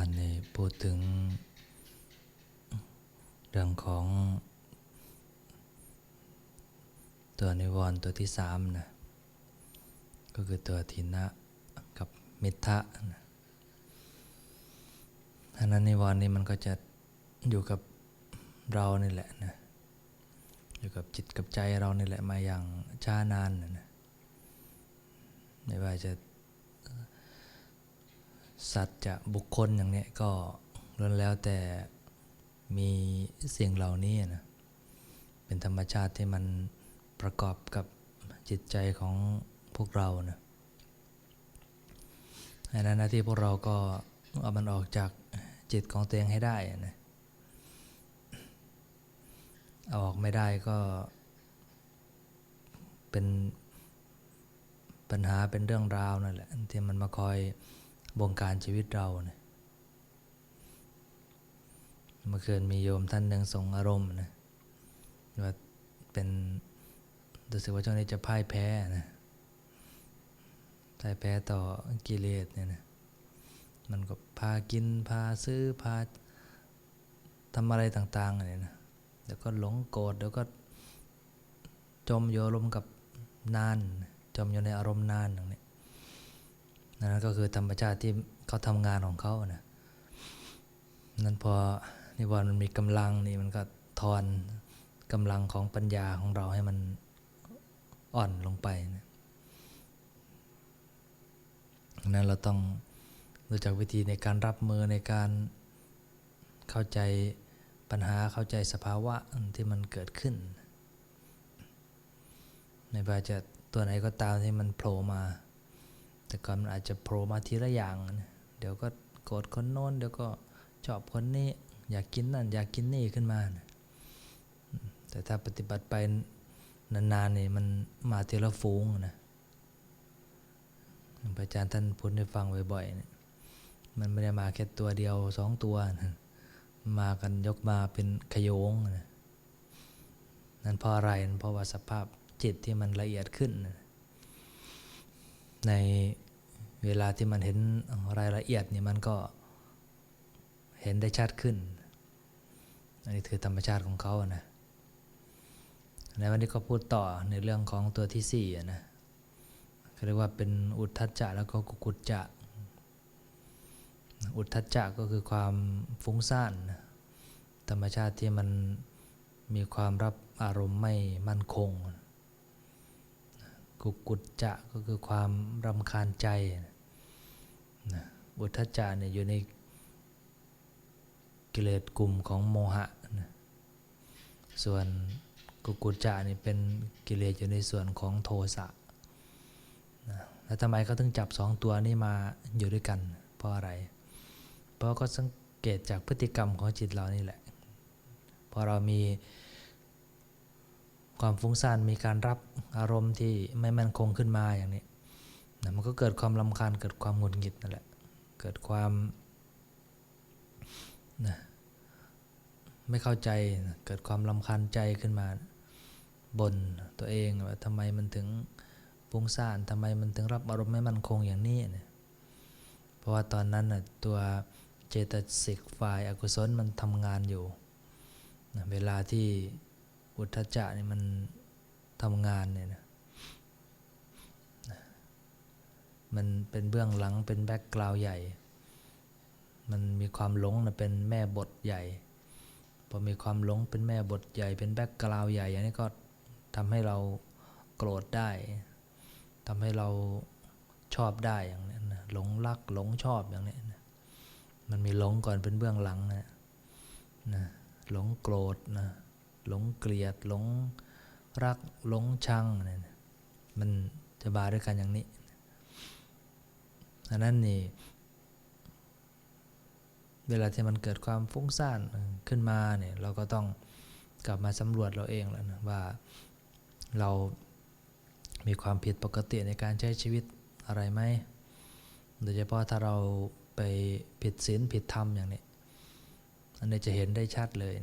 านนี่พูดถึง เรื่องของตัวนิวรณ์ตัวที่สามนะก็คือตัวทินะกับมิทะนะอันนั้นนิวรณ์นี่มันก็จะอยู่กับเรานี่แหละนะอยู่กับจิตกับใจเรานี่แหละมาอย่างช้านานนะนะไม่ว่าจะ สัตว์จะบุคคลอย่างเนี้ยก็ล้วนแล้วแต่มีสิ่งเหล่านี้นะเป็นธรรมชาติที่มันประกอบกับจิตใจของพวกเรานะอันนั้นน้าที่พวกเราก็เอามันออกจากจิตของตัวเองให้ได้นะเอาออกไม่ได้ก็เป็นปัญหาเป็นเรื่องราวนั่นแหละที่มันมาคอย บงการชีวิตเราเนี่ยเมื่อคืนมีโยมท่านหนึ่งส่งอารมณ์นะว่าเป็นรู้สึกว่าช่วงนี้จะพ่ายแพ้นะพ่ายแพ้ต่อกิเลสเนี่ยนะมันก็พากินพาซื้อพาทำอะไรต่างๆเนี่ยนะเดี๋ยวก็หลงโกรธเดี๋ยวก็จมอยู่อารมณ์กับนาน จมอยู่ในอารมณ์นานอย่างนี้ นั่นก็คือธรรมชาติที่เขาทำงานของเขานะนั้นพอนิวรณ์มันมีกำลังนี่มันก็ทอนกำลังของปัญญาของเราให้มันอ่อนลงไปนะนั้นเราต้องรู้จักวิธีในการรับมือในการเข้าใจปัญหาเข้าใจสภาวะที่มันเกิดขึ้น ไม่ว่าจะตัวไหนก็ตามที่มันโผล่มา แต่ก่อนมันอาจจะโผล่มาทีละอย่าง เดี๋ยวก็โกรธคนโน้น เดี๋ยวก็ชอบคนนี้ อยากกินนั่น อยากกินนี่ขึ้นมานะแต่ถ้าปฏิบัติไปนานๆนี่มันมาทีละฟูงนะพระอาจารย์ท่านพูดให้ฟังบ่อยๆนะมันไม่ได้มาแค่ตัวเดียวสองตัวนะมากันยกมาเป็นขยงนะนั่นเพราะอะไรเพราะว่าสภาพจิตที่มันละเอียดขึ้นนะ ในเวลาที่มันเห็นรายละเอียดเนี่ยมันก็เห็นได้ชัดขึ้น อันนี้คือธรรมชาติของเขาอะนะในวันนี้ก็พูดต่อในเรื่องของตัวที่สี่นะเรียกว่าเป็นอุทธัจจะแล้วก็กุกุจจะ อุทธัจจะก็คือความฟุ้งซ่านธรรมชาติที่มันมีความรับอารมณ์ไม่มั่นคง กุกุจจะก็คือความรำคาญใจนะอุทธัจจะเนี่ยอยู่ในกิเลสกลุ่มของโมหะนะส่วนกุกุจจะนี่เป็นกิเลสอยู่ในส่วนของโทสะนะแล้วทำไมเขาถึงจับสองตัวนี้มาอยู่ด้วยกัน เพราะอะไร เพราะก็สังเกตจากพฤติกรรมของจิตเรานี่แหละ พอเรามี ความฟุ้งซ่านมีการรับอารมณ์ที่ไม่มั่นคงขึ้นมาอย่างนี้นะมันก็เกิดความลำคาญเกิดความหงุดหงิดนั่นแหละ เกิดความนะไม่เข้าใจเกิดความลำคาญใจขึ้นมาบนตัวเองว่าทำไมมันถึงฟุ้งซ่านทำไมมันถึงรับอารมณ์ไม่มั่นคงอย่างนี้เนี่ยเพราะว่าตอนนั้นนะตัวเจตสิกฝ่ายอกุศลมันทำงานอยู่นะเวลาที่ อุทธจะนี่มันทำงานเนี่ยนะมันเป็นเบื้องหลังเป็นแบ็กกราวด์ใหญ่ มันมีความหลงนะเป็นแม่บทใหญ่ พอมีความหลงเป็นแม่บทใหญ่ เป็นแบ็กกราวด์ใหญ่อย่างนี้ก็ทำให้เราโกรธได้ทำให้เราชอบได้อย่างนี้นะหลงรักหลงชอบอย่างนี้นะมันมีหลงก่อนเป็นเบื้องหลังนะนะหลงโกรธนะ หลงเกลียด หลงรักหลงชังเนี่ยมันจะบาด้วยกันอย่างนี้อันนั้นนี่เวลาที่มันเกิดความฟุ้งซ่านขึ้นมาเนี่ยเราก็ต้องกลับมาสำรวจเราเองแล้วนะว่าเรามีความผิดปกติในการใช้ชีวิตอะไรไหมโดยเฉพาะถ้าเราไปผิดศีลผิดธรรมอย่างนี้ อันนี้จะเห็นได้ชัดเลย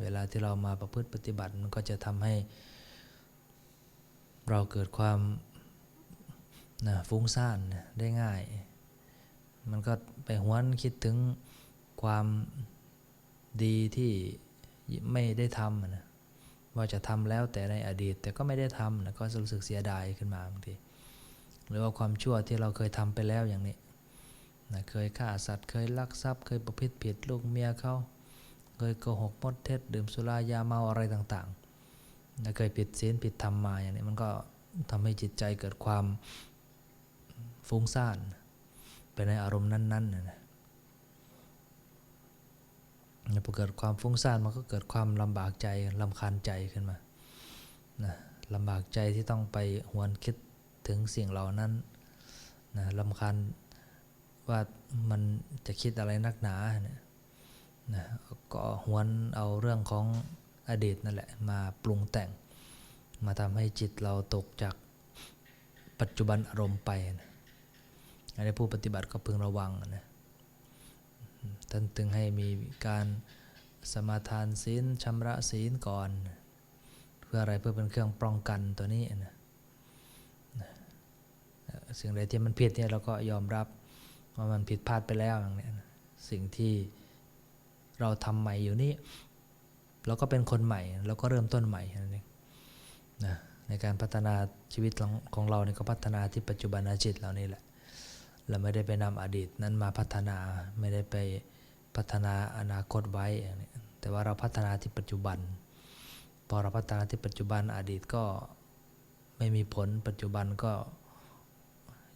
เวลาที่เรามาประพฤติปฏิบัติมันก็จะทำให้ เราเกิดความนะฟุ้งซ่านได้ง่าย มันก็ไปหวนคิดถึงความดีที่ไม่ได้ทำนะว่าจะทำแล้วแต่ในอดีต แต่ก็ไม่ได้ทำนะก็รู้สึกเสียดายขึ้นมาบางทีหรือว่าความชั่วที่เราเคยทำไปแล้วอย่างนี้นะเคยฆ่าสัตว์เคยลักทรัพย์เคยประพฤติผิดลูกเมียเขา เคยโกหกมดเท็จดื่มสุรายาเมาอะไรต่างๆเคยผิดศีลผิดธรรมมาอย่างนี้มันก็ทำให้จิตใจเกิดความฟุ้งซ่านไปในอารมณ์นั้นๆนะนะพอเกิดความฟุ้งซ่านมันก็เกิดความลำบากใจลำคาญใจขึ้นมานะลำบากใจที่ต้องไปหวนคิดถึงสิ่งเหล่านั้นนะลำคาญว่ามันจะคิดอะไรนักหนาเนี่ย นะก็หวนเอาเรื่องของอดีตนั่นแหละมาปรุงแต่ง มาทำให้จิตเราตกจากปัจจุบันอารมณ์ไปนะอันนี้ผู้ปฏิบัติก็พึงระวังนะท่านตึงให้มีการสมาทานศีลชำระศีลก่อน เพื่ออะไรเพื่อเป็นเครื่องป้องกันตัวนี้นะสิ่งใดที่มันผิดเนี่ยเราก็ยอมรับว่ามันผิดพลาดไปแล้วอย่างเนี้ยสิ่งที่ เราทำใหม่อยู่นี่เราก็เป็นคนใหม่เราก็เริ่มต้นใหม่นั่นเองนะในการพัฒนาชีวิตของของเราเนี่ยก็พัฒนาที่ปัจจุบันจิตเรานี่แหละ เราไม่ได้ไปนำอดีตนั้นมาพัฒนาไม่ได้ไปพัฒนาอนาคตไว้อย่างนี้แต่ว่าเราพัฒนาที่ปัจจุบัน พอเราพัฒนาที่ปัจจุบันอดีตก็ไม่มีผลปัจจุบันก็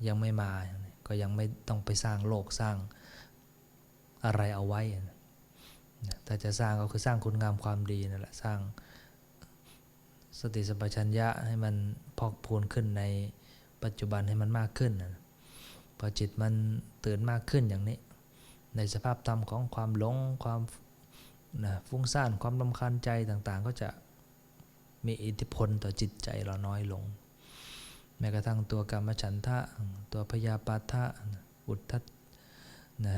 ยังไม่มา ก็ยังไม่ต้องไปสร้างโลกสร้างอะไรเอาไว้ ถ้าจะสร้างก็คือสร้างคุณงามความดีนั่นแหละสร้างสติสัมปชัญญะให้มันพอกพูนขึ้นในปัจจุบันให้มันมากขึ้นนะพอจิตมันตื่นมากขึ้นอย่างนี้ ในสภาพธรรมของความหลงความนะฟุ้งซ่านความลำคาญใจต่างๆ ก็จะมีอิทธิพลต่อจิตใจเราน้อยลง แม้กระทั่งตัวกรรมฉันทะ ตัวพยาปาทะอุทธะนะ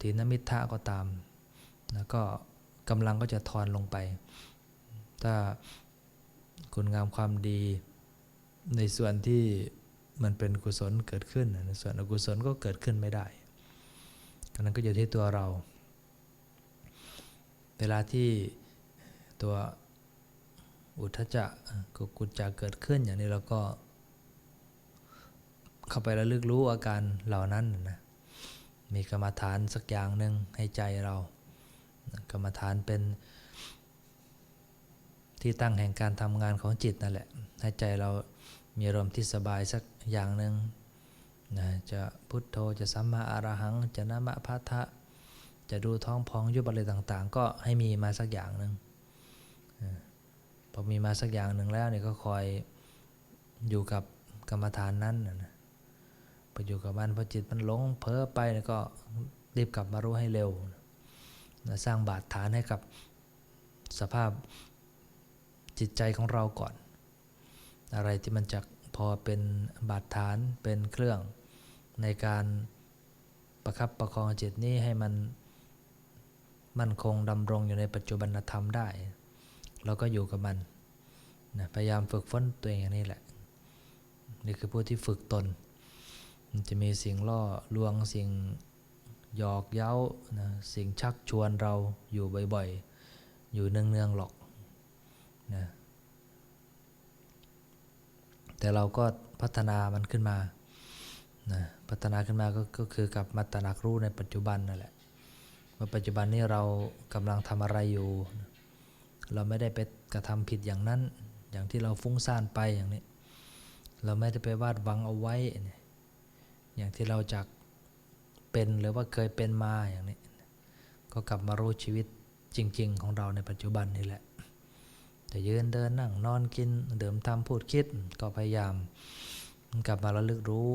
ทีนมิทะก็ตาม นะก็กำลังก็จะทอนลงไป ถ้าคุณงามความดีในส่วนที่มันเป็นกุศลเกิดขึ้นในส่วนอกุศลก็เกิดขึ้นไม่ได้ดังนั้นก็อยู่ที่ตัวเรา เวลาที่ตัวอุทจะกุกุจจะเกิดขึ้นอย่างนี้เราก็ เข้าไประลึกรู้อาการเหล่านั้นนะมีกรรมฐานสักอย่างหนึ่งให้ใจเรา กรรมฐานเป็นที่ตั้งแห่งการทำงานของจิตนั่นแหละ ให้ใจเรามีอารมณ์ที่สบายสักอย่างหนึ่งนะจะพุทโธจะสัมมาอรหัง จะนะมะพัทธะจะดูท้องพองยุบอะไรต่างๆ ก็ให้มีมาสักอย่างหนึ่งพอมีมาสักอย่างหนึ่งแล้วเนี่ยก็คอยอยู่กับกรรมฐานนั้นนะไปอยู่กับมันพอจิตมันหลงเพ้อไปก็รีบกลับมารู้ให้เร็วนะ สร้างบาดฐานให้กับสภาพจิตใจของเราก่อน อะไรที่มันจะพอเป็นบาดฐานเป็นเครื่องในการประคับประคองจิตนี้ให้มันมั่นคงดำรงอยู่ในปัจจุบันธรรมได้ เราก็อยู่กับมันนะพยายามฝึกฝนตัวเองอย่างนี้แหละ นี่คือผู้ที่ฝึกตนมันจะมีสิ่งล่อลวงสิ่ง หยอกเย้านะสิ่งชักชวนเราอยู่บ่อยๆ อยู่เนืองๆหรอกนะแต่เราก็พัฒนามันขึ้นมานะพัฒนาขึ้นมาก็ก็คือกลับมาตระหนักรู้ในปัจจุบันนั่นแหละว่าปัจจุบันนี้เรากำลังทำอะไรอยู่ เราไม่ได้ไปกระทำผิดอย่างนั้น อย่างที่เราฟุ้งซ่านไปอย่างนี้ เราไม่ได้ไปวาดหวังเอาไว้ อย่างที่เราจาก เป็นหรือว่าเคยเป็นมาอย่างนี้ ก็กลับมารู้ชีวิตจริง ๆ ของเราในปัจจุบันนี่แหละ จะยืนเดินนั่งนอนกินเดิมทำพูดคิดก็พยายามกลับมาระลึกรู้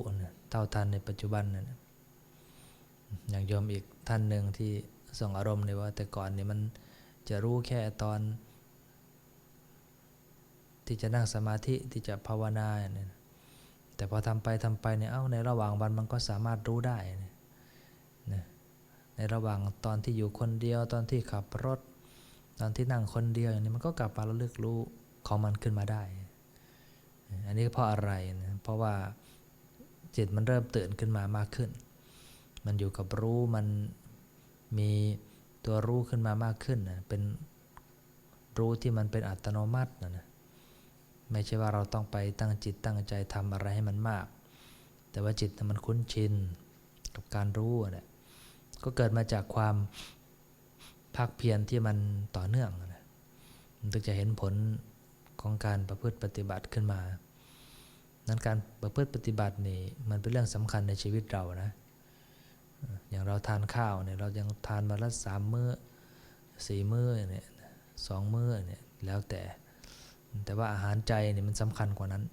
เท่าทันในปัจจุบันนะอย่างโยมอีกท่านหนึ่งที่ส่งอารมณ์เลยว่า แต่ก่อนนี่มันจะรู้แค่ตอน ที่จะนั่งสมาธิที่จะภาวนาเนี่ยแต่พอทำไปทำไปเนี่ยเอ้าในระหว่างวันมันก็สามารถรู้ได้นะ ในระหว่างตอนที่อยู่คนเดียวตอนที่ขับรถ ตอนที่นั่งคนเดียวอย่างนี้มันก็กลับมาระลึกรู้ของมันขึ้นมาได้ อันนี้เพราะอะไรนะเพราะว่าจิตมันเริ่มตื่นขึ้นมามากขึ้น มันอยู่กับรู้มันมีตัวรู้ขึ้นมามากขึ้นนะเป็นรู้ที่มันเป็นอัตโนมัตินะนะไม่ใช่ว่าเราต้องไปตั้งจิตตั้งใจทำอะไรให้มันมาก แต่ว่าจิตมันคุ้นชินกับการรู้นะ ก็เกิดมาจากความภาคเพียรที่มันต่อเนื่องนะมันถึงจะเห็นผลของการประพฤติปฏิบัติขึ้นมา นั้นการประพฤติปฏิบัตินี่มันเป็นเรื่องสำคัญในชีวิตเรานะ อย่างเราทานข้าวเนี่ยเรายังทานมาละสามมื้อสี่มื้อเนี่ยสองมื้อเนี่ยแล้วแต่ แต่ว่าอาหารใจเนี่ยมันสำคัญกว่านั้น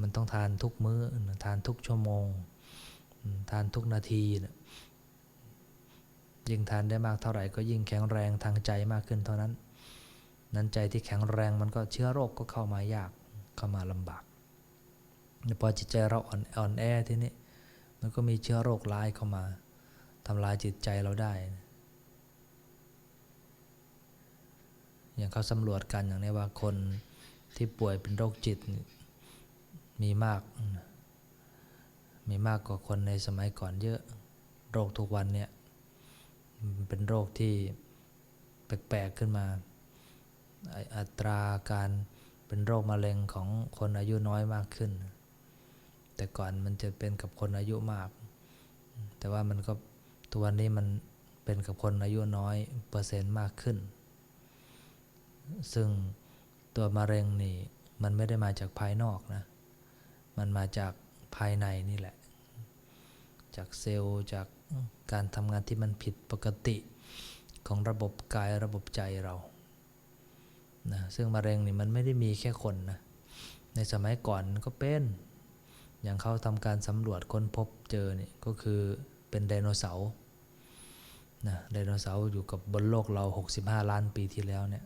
มันต้องทานทุกมื้อ ทานทุกชั่วโมง ทานทุกนาทีนะ ยิ่งทานได้มากเท่าไหร่ก็ยิ่งแข็งแรงทางใจมากขึ้นเท่านั้น นั้นใจที่แข็งแรงมันก็เชื้อโรคก็เข้ามายากเข้ามาลำบากพอจิตใจเราอ่อนอ่อนแอทีนี้มันก็มีเชื้อโรคร้ายเข้ามาทำลายจิตใจเราได้ อย่างเขาสำรวจกันอย่างนี้ว่าคนที่ป่วยเป็นโรคจิตมีมาก มีมากกว่าคนในสมัยก่อนเยอะ โรคทุกวันเนี่ย เป็นโรคที่แปลกๆขึ้นมา อัตราการเป็นโรคมะเร็งของคนอายุน้อยมากขึ้น แต่ก่อนมันจะเป็นกับคนอายุมาก แต่ว่ามันก็ทุกวันนี้มันเป็นกับคนอายุน้อยเปอร์เซ็นต์มากขึ้น ซึ่งตัวมะเร็งนี่มันไม่ได้มาจากภายนอกนะ มันมาจากภายในนี่แหละ จากเซลล์จาก การทำงานที่มันผิดปกติของระบบกายระบบใจเรานะซึ่งมะเร็งนี่มันไม่ได้มีแค่คนนะ ในสมัยก่อนก็เป็น อย่างเขาทำการสำรวจค้นพบเจอนี่ก็คือเป็นไดโนเสาร์นะไดโนเสาร์อยู่กับบนโลกเรา 65 ล้านปีที่แล้วเนี่ย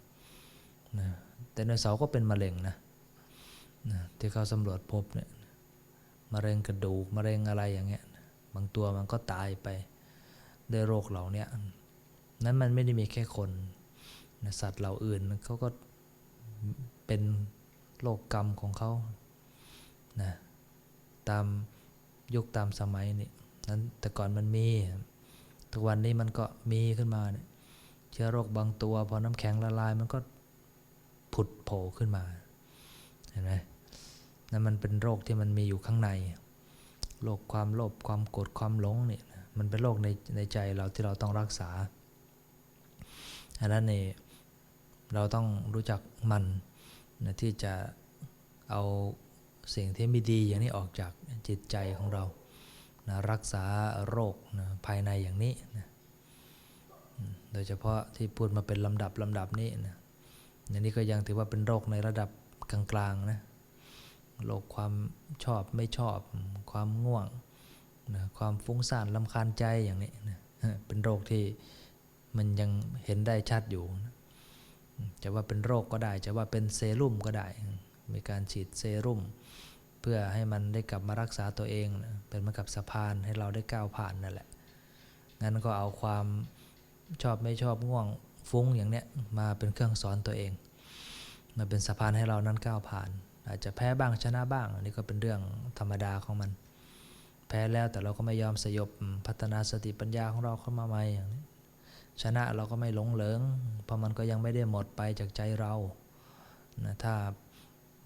นะไดโนเสาร์ก็เป็นมะเร็งนะนะที่เขาสำรวจพบเนี่ยมะเร็งกระดูกมะเร็งอะไรอย่างเงี้ย บางตัวมันก็ตายไปด้วยโรคเหล่านี้นั้นมันไม่ได้มีแค่คนนะสัตว์เหล่าอื่นเขาก็เป็นโรคกรรมของเขานะตามยุคตามสมัยนี่นั้นแต่ก่อนมันมี ทุกวันนี้มันก็มีขึ้นมาเนี่ยเชื้อโรคบางตัว พอน้ำแข็งละลายมันก็ผุดโผล่ขึ้นมา เห็นไหมนั่นมันเป็นโรคที่มันมีอยู่ข้างใน โรคความโลภความโกรธความหลงเนี่ยมันเป็นโรคในในใจเราที่เราต้องรักษาอันนั้นเนี่ยเราต้องรู้จักมันนะที่จะเอาสิ่งที่ไม่ดีอย่างนี้ออกจากจิตใจของเรานะรักษาโรคนะภายในอย่างนี้นะโดยเฉพาะที่พูดมาเป็นลำดับลำดับนี้นะอันนี้ก็ยังถือว่าเป็นโรคในระดับกลางๆนะ โรคความชอบไม่ชอบความง่วงนะความฟุ้งซ่านลำคาญใจอย่างนี้นะเป็นโรคที่มันยังเห็นได้ชัดอยู่นะจะว่าเป็นโรคก็ได้ จะว่าเป็นเซรุ่มก็ได้ มีการฉีดเซรุ่ม เพื่อให้มันได้กลับมารักษาตัวเองนะเป็นเหมือนกับสะพานให้เราได้ก้าวผ่านนั่นแหละ งั้นก็เอาความชอบไม่ชอบง่วงฟุ้งอย่างเนี้ยมาเป็นเครื่องสอนตัวเอง มาเป็นสะพานให้เรานั้นก้าวผ่าน อาจจะแพ้บ้างชนะบ้าง อันนี้ก็เป็นเรื่องธรรมดาของมัน แพ้แล้วแต่เราก็ไม่ยอมสยบพัฒนาสติปัญญาของเราเข้ามาใหม่อย่างนี้ชนะเราก็ไม่หลงเหลิง เพราะมันก็ยังไม่ได้หมดไปจากใจเรานะถ้า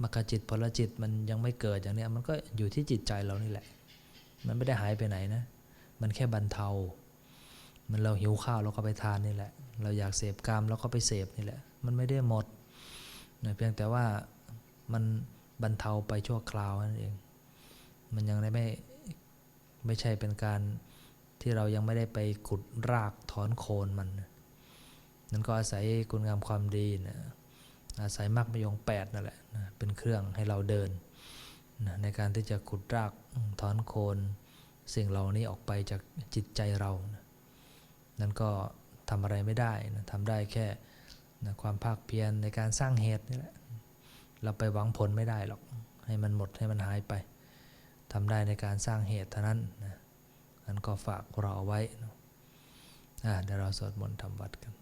มรรคจิตพลจิตมันยังไม่เกิดอย่างนี้มันก็อยู่ที่จิตใจเรานี่แหละ มันไม่ได้หายไปไหนนะ มันแค่บรรเทา มันเราหิวข้าวเราก็ไปทานนี่แหละ เราอยากเสพกามเราก็ไปเสพนี่แหละ มันไม่ได้หมดนะเพียงแต่ว่า มันบรรเทาไปชั่วคราวนั่นเอง มันยังได้ไม่ไม่ใช่เป็นการที่เรายังไม่ได้ไปขุดรากถอนโคนมัน นั่นก็อาศัยคุณงามความดีนะอาศัยมรรคมยงแปดนั่นแหละนะเป็นเครื่องให้เราเดินนะในการที่จะขุดรากถอนโคนสิ่งเหล่านี้ออกไปจากจิตใจเรานะนั่นก็ทำอะไรไม่ได้นะทำได้แค่นะความภาคเพียรในการสร้างเหตุนี่แหละ เราไปหวังผลไม่ได้หรอก ให้มันหมดให้มันหายไปทำได้ในการสร้างเหตุเท่านั้นนะนั้นก็ฝากเราเอาไว้นะเดี๋ยวเราสวดมนต์ทำวัดกัน